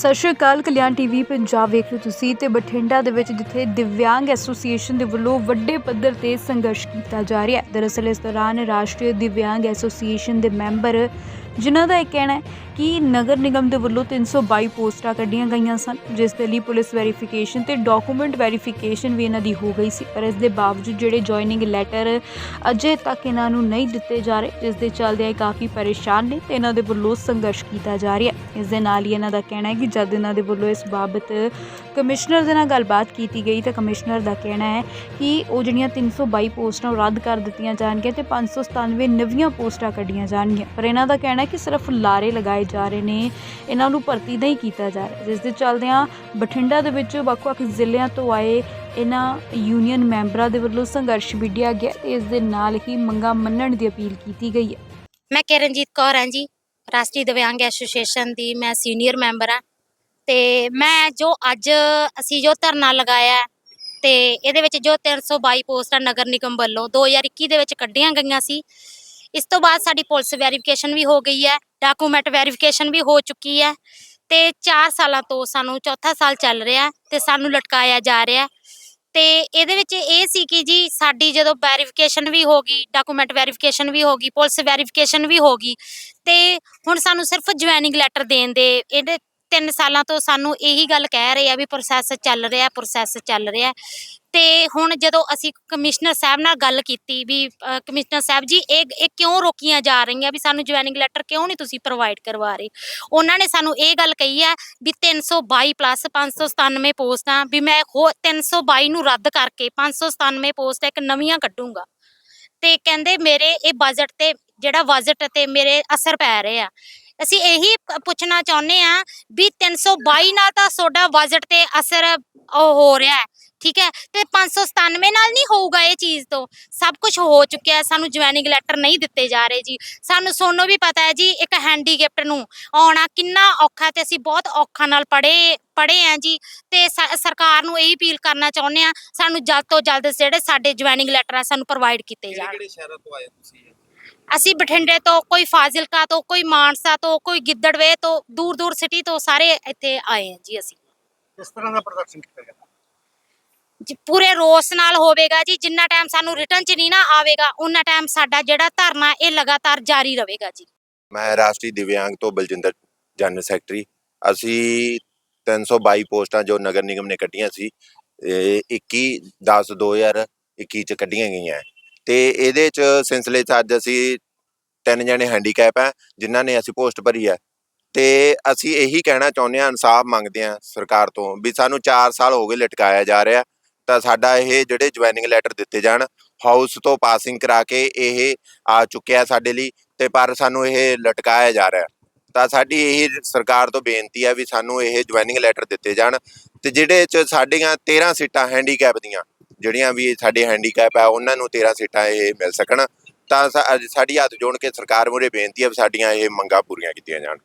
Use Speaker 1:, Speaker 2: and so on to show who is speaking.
Speaker 1: ਸਤਿ ਸ਼੍ਰੀ ਅਕਾਲ, ਕਲਿਆਣ ਟੀਵੀ ਪੰਜਾਬ ਵੇਖ ਰਹੇ ਹੋ ਤੁਸੀਂ ਤੇ ਬਠਿੰਡਾ ਦੇ ਵਿੱਚ ਜਿੱਥੇ ਦਿਵਿਆਂਗ ਐਸੋਸੀਏਸ਼ਨ ਦੇ ਵੱਲੋਂ ਵੱਡੇ ਪੱਧਰ ਤੇ ਸੰਘਰਸ਼ ਕੀਤਾ ਜਾ ਰਿਹਾ ਹੈ। ਦਰਅਸਲ ਇਸ ਦੌਰਾਨ ਰਾਸ਼ਟਰੀ ਦਿਵਿਆਂਗ ਐਸੋਸੀਏਸ਼ਨ ਦੇ ਮੈਂਬਰ ਜਿਨ੍ਹਾਂ ਦਾ ਇਹ ਕਹਿਣਾ ਹੈ ਕਿ ਨਗਰ ਨਿਗਮ ਦੇ ਵੱਲੋਂ 322 ਪੋਸਟਾਂ ਕੱਢੀਆਂ ਗਈਆਂ ਸਨ, ਜਿਸ ਦੇ ਲਈ ਪੁਲਿਸ ਵੈਰੀਫਿਕੇਸ਼ਨ ਤੇ ਡਾਕੂਮੈਂਟ ਵੈਰੀਫਿਕੇਸ਼ਨ ਵੀ ਇਹਨਾਂ ਦੀ ਹੋ ਗਈ ਸੀ। ਪਰ ਇਸ ਦੇ ਬਾਵਜੂਦ ਜਿਹੜੇ ਜੁਆਇਨਿੰਗ ਲੈਟਰ ਅਜੇ ਤੱਕ ਇਹਨਾਂ ਨੂੰ ਨਹੀਂ ਦਿੱਤੇ ਜਾ ਰਹੇ, ਜਿਸ ਦੇ ਚੱਲਦੇ ਇਹ ਕਾਫੀ ਪਰੇਸ਼ਾਨ ਨੇ ਤੇ ਇਹਨਾਂ ਦੇ ਵੱਲੋਂ ਸੰਘਰਸ਼ ਕੀਤਾ ਜਾ ਰਿਹਾ ਹੈ। ਇਸ ਦੇ ਨਾਲ ਹੀ ਇਹਨਾਂ ਦਾ ਕਹਿਣਾ ਹੈ ਕਿ ਜਦ ਇਹਨਾਂ ਦੇ ਵੱਲੋਂ ਇਸ ਬਾਬਤ ਕਮਿਸ਼ਨਰ ਦੇ ਨਾਲ ਗੱਲਬਾਤ ਕੀਤੀ ਗਈ ਤਾਂ ਕਮਿਸ਼ਨਰ ਦਾ ਕਹਿਣਾ ਹੈ ਕਿ ਉਹ ਜਿਹੜੀਆਂ 322 ਪੋਸਟਾਂ ਉਹ ਰੱਦ ਕਰ ਦਿੱਤੀਆਂ ਜਾਣਗੀਆਂ ਤੇ 597 ਨਵੀਆਂ ਪੋਸਟਾਂ ਕੱਢੀਆਂ ਜਾਣਗੀਆਂ। ਪਰ ਇਹਨਾਂ ਦਾ ਕਹਿਣਾ ਹੈ ਕਿ ਸਿਰਫ ਲਾਰੇ ਲਗਾਏ ਜਾ ਰਹੇ ਨੇ, ਇਹਨਾਂ ਨੂੰ ਭਰਤੀ ਨਹੀਂ ਕੀਤਾ ਜਾ ਰਿਹਾ। ਜਿਸ ਦੇ ਚੱਲਦਿਆਂ ਬਠਿੰਡਾ ਦੇ ਵਿੱਚ ਵੱਖ-ਵੱਖ ਜ਼ਿਲ੍ਹਿਆਂ ਤੋਂ ਆਏ ਇਹਨਾਂ ਯੂਨੀਅਨ ਮੈਂਬਰਾਂ ਦੇ ਵੱਲੋਂ ਸੰਘਰਸ਼ ਵਿੱਢਿਆ ਗਿਆ ਤੇ ਇਸ ਦੇ ਨਾਲ ਹੀ ਮੰਗਾਂ ਮੰਨਣ ਦੀ ਅਪੀਲ ਕੀਤੀ ਗਈ ਹੈ।
Speaker 2: ਮੈਂ ਕਿਰਨਜੀਤ ਕੌਰ ਹਾਂ ਜੀ, ਰਾਸ਼ਟਰੀ ਦਿਵਿਆਂਗ ਐਸੋਸੀਏਸ਼ਨ ਦੀ ਮੈਂ ਸੀਨੀਅਰ ਮੈਂਬਰ ਹਾਂ। ਤੇ ਮੈਂ ਜੋ ਅੱਜ ਅਸੀਂ ਜੋ ਧਰਨਾ ਲਗਾਇਆ ਤੇ ਇਹਦੇ ਵਿੱਚ ਜੋ 322 ਪੋਸਟਾਂ ਨਗਰ ਨਿਗਮ ਵੱਲੋਂ 2021 ਦੇ ਵਿੱਚ ਕੱਢੀਆਂ ਗਈਆਂ ਸੀ ਇਸ ਤੋਂ ਬਾਅਦ ਸਾਡੀ ਪੁਲਿਸ ਵੈਰੀਫਿਕੇਸ਼ਨ ਵੀ ਹੋ ਗਈ ਹੈ, ਡਾਕੂਮੈਂਟ ਵੈਰੀਫਿਕੇਸ਼ਨ ਵੀ ਹੋ ਚੁੱਕੀ ਹੈ ਤੇ 4 ਸਾਲਾਂ ਤੋਂ ਸਾਨੂੰ ਚੌਥਾ ਸਾਲ ਚੱਲ ਰਿਹਾ ਹੈ ਤੇ ਸਾਨੂੰ ਲਟਕਾਇਆ ਜਾ ਰਿਹਾ ਹੈ। ਤੇ ਇਹਦੇ ਵਿੱਚ ਇਹ ਸੀ ਕਿ ਜੀ ਸਾਡੀ ਜਦੋਂ ਵੈਰੀਫਿਕੇਸ਼ਨ ਵੀ ਹੋ ਗਈ, ਡਾਕੂਮੈਂਟ ਵੈਰੀਫਿਕੇਸ਼ਨ ਵੀ ਹੋ ਗਈ, ਪੁਲਿਸ ਵੈਰੀਫਿਕੇਸ਼ਨ ਵੀ ਹੋ ਗਈ ਤੇ ਹੁਣ ਸਾਨੂੰ ਸਿਰਫ ਜੁਆਇਨਿੰਗ ਲੈਟਰ ਦੇਣ ਦੇ, ਇਹਦੇ 3 ਸਾਲਾਂ ਤੋਂ ਸਾਨੂੰ ਇਹੀ ਗੱਲ ਕਹਿ ਰਹੇ ਆ ਵੀ ਪ੍ਰੋਸੈਸ ਚੱਲ ਰਿਹਾ ਪ੍ਰੋਸੈਸ ਚੱਲ ਰਿਹਾ। ਤੇ ਹੁਣ ਜਦੋਂ ਅਸੀਂ ਕਮਿਸ਼ਨਰ ਸਾਹਿਬ ਨਾਲ ਗੱਲ ਕੀਤੀ ਵੀ ਅ, ਕਮਿਸ਼ਨਰ ਸਾਹਿਬ ਜੀ ਇਹ ਇਹ ਕਿਉਂ ਰੋਕੀਆਂ ਜਾ ਰਹੀਆਂ ਵੀ ਸਾਨੂੰ ਜੁਆਇਨਿੰਗ ਲੈਟਰ ਕਿਉਂ ਨਹੀਂ ਤੁਸੀਂ ਪ੍ਰੋਵਾਈਡ ਕਰਵਾ ਰਹੇ? ਉਹਨਾਂ ਨੇ ਸਾਨੂੰ ਇਹ ਗੱਲ ਕਹੀ ਹੈ ਵੀ 322 ਪਲੱਸ 597 ਪੋਸਟਾਂ ਵੀ ਮੈਂ ਹੋ 322 ਨੂੰ ਰੱਦ ਕਰਕੇ 597 ਪੋਸਟ ਇੱਕ ਨਵੀਆਂ ਕੱਢੂੰਗਾ। ਤੇ ਕਹਿੰਦੇ ਮੇਰੇ ਇਹ ਬਜਟ ਤੇ ਜਿਹੜਾ ਬਜਟ ਤੇ ਮੇਰੇ ਅਸਰ ਪੈ ਰਿਹਾ ਅਸੀਂ ਇਹੀ ਪੁੱਛਣਾ ਚਾਹੁੰਦੇ ਆ ਵੀ 322 ਨਾਲ ਤਾਂ ਤੁਹਾਡਾ ਬਜਟ ਤੇ ਅਸਰ ਹੋ ਰਿਹਾ ਹੈ ਠੀਕ ਹੈ? ਤੇ 597 ਨਾਲ ਨਹੀਂ ਹੋਊਗਾ ਇਹ ਚੀਜ਼ ਤੋਂ। ਸਭ ਕੁਝ ਹੋ ਚੁੱਕਿਆ ਹੈ, ਸਾਨੂੰ ਜੁਆਇਨਿੰਗ ਲੈਟਰ ਨਹੀਂ ਦਿੱਤੇ ਜਾ ਰਹੇ ਜੀ। ਸਾਨੂੰ ਸੋਨੂੰ ਵੀ ਪਤਾ ਹੈ ਜੀ ਇੱਕ ਹੈਂਡੀਕੈਪਟ ਨੂੰ ਆਉਣਾ ਕਿੰਨਾ ਔਖਾ ਤੇ ਅਸੀਂ ਬਹੁਤ ਔਖਾ ਨਾਲ ਪੜੇ ਪੜੇ ਆ ਜੀ। ਤੇ ਸਰਕਾਰ ਨੂੰ ਇਹ ਅਪੀਲ ਕਰਨਾ ਚਾਹੁੰਦੇ ਆ ਸਾਨੂੰ ਜਲਦ ਤੋਂ ਜਲਦ ਜਿਹੜੇ ਸਾਡੇ ਜੁਆਇਨਿੰਗ ਲੈਟਰ ਆ ਸਾਨੂੰ ਪ੍ਰੋਵਾਈਡ ਕੀਤੇ ਜਾਣ।
Speaker 3: ਕਿਹੜੇ ਸ਼ਹਿਰਾਂ ਤੋਂ ਆਏ ਤੁਸੀਂ
Speaker 2: ਅਸੀਂ ਬਠਿੰਡੇ ਤੋਂ ਕੋਈ ਫਾਜ਼ਿਲਕਾ ਤੋਂ ਕੋਈ ਮਾਨਸਾ ਤੋਂ ਕੋਈ ਗਿੱਦੜਵੇ ਤੋਂ ਦੂਰ ਦੂਰ ਸਿਟੀ ਤੋਂ ਸਾਰੇ ਇੱਥੇ ਆਏ ਹਾਂ ਜੀ ਅਸੀਂ।
Speaker 3: ਕਿਸ ਤਰ੍ਹਾਂ ਦਾ ਪ੍ਰਦਰਸ਼ਨ ਕੀਤਾ ਗਿਆ?
Speaker 2: ਜੀ ਪੂਰੇ ਰੋਸ ਨਾਲ ਹੋਵੇਗਾ ਜੀ ਜਿੰਨਾ ਟਾਈਮ ਸਾਨੂੰ ਰਿਟਰਨ ਚ ਨਹੀਂ ਨਾ ਆਵੇਗਾ ਉਹਨਾਂ ਟਾਈਮ ਸਾਡਾ ਜਿਹੜਾ ਧਰਨਾ ਇਹ ਲਗਾਤਾਰ ਜਾਰੀ ਰਹੇਗਾ ਜੀ।
Speaker 4: ਮੈਂ ਰਾਸ਼ਟਰੀ ਦਿਵਿਆਂਗ ਤੋਂ ਬਲਜਿੰਦਰ ਜਨਰਲ ਸੈਕਟਰੀ ਅਸੀਂ 322 ਪੋਸਟਾਂ ਜੋ ਨਗਰ ਨਿਗਮ ਨੇ ਕੱਢੀਆਂ ਸੀ ਇਹ 21 10 2021 ਚ ਕੱਢੀਆਂ ਗਈਆਂ। ਤੇ ਇਹਦੇ ਚ ਸਿਲਸਿਲੇ ਚ ਅੱਜ ਅਸੀਂ ਤਿੰਨ ਜਣੇ ਹੈਂਡੀਕੈਪ ਹੈ ਜਿਨ੍ਹਾਂ ਨੇ ਅਸੀਂ ਪੋਸਟ ਭਰੀ ਹੈ ਤੇ ਅਸੀਂ ਇਹੀ ਕਹਿਣਾ ਚਾਹੁੰਦੇ ਹਾਂ, ਇਨਸਾਫ ਮੰਗਦੇ ਹਾਂ ਸਰਕਾਰ ਤੋਂ ਵੀ ਸਾਨੂੰ 4 ਸਾਲ ਹੋ ਗਏ ਲਟਕਾਇਆ ਜਾ ਰਿਹਾ, ਤਾਂ ਸਾਡਾ ਇਹ ਜਿਹੜੇ ਜੁਆਇਨਿੰਗ ਲੈਟਰ ਦਿੱਤੇ ਜਾਣ ਹਾਊਸ ਤੋਂ ਪਾਸਿੰਗ ਕਰਾ ਕੇ ਇਹ ਆ ਚੁੱਕਿਆ ਸਾਡੇ ਲਈ, ਤੇ ਪਰ ਸਾਨੂੰ ਇਹ ਲਟਕਾਇਆ ਜਾ ਰਿਹਾ। ਤਾਂ ਸਾਡੀ ਇਹ ਸਰਕਾਰ ਤੋਂ ਬੇਨਤੀ ਆ ਵੀ ਸਾਨੂੰ ਇਹ ਜੁਆਇਨਿੰਗ ਲੈਟਰ ਦਿੱਤੇ ਜਾਣ, ਤੇ ਜਿਹੜੇ ਚ ਸਾਡੀਆਂ 13 ਸੀਟਾਂ ਹੈਂਡੀਕੈਪ ਦੀਆਂ ਜਿਹੜੀਆਂ ਵੀ ਸਾਡੇ ਹੈਂਡੀਕੈਪ ਆ, ਉਹਨਾਂ ਨੂੰ 13 ਸੀਟਾਂ ਇਹ ਮਿਲ ਸਕਣ। ਤਾਂ ਸਾਡੀ ਹੱਥ ਜੋੜ ਕੇ ਸਰਕਾਰ ਮੂਰੇ ਬੇਨਤੀ ਹੈ ਸਾਡੀਆਂ ਇਹ ਮੰਗਾਂ ਪੂਰੀਆਂ ਕੀਤੀਆਂ ਜਾਣ।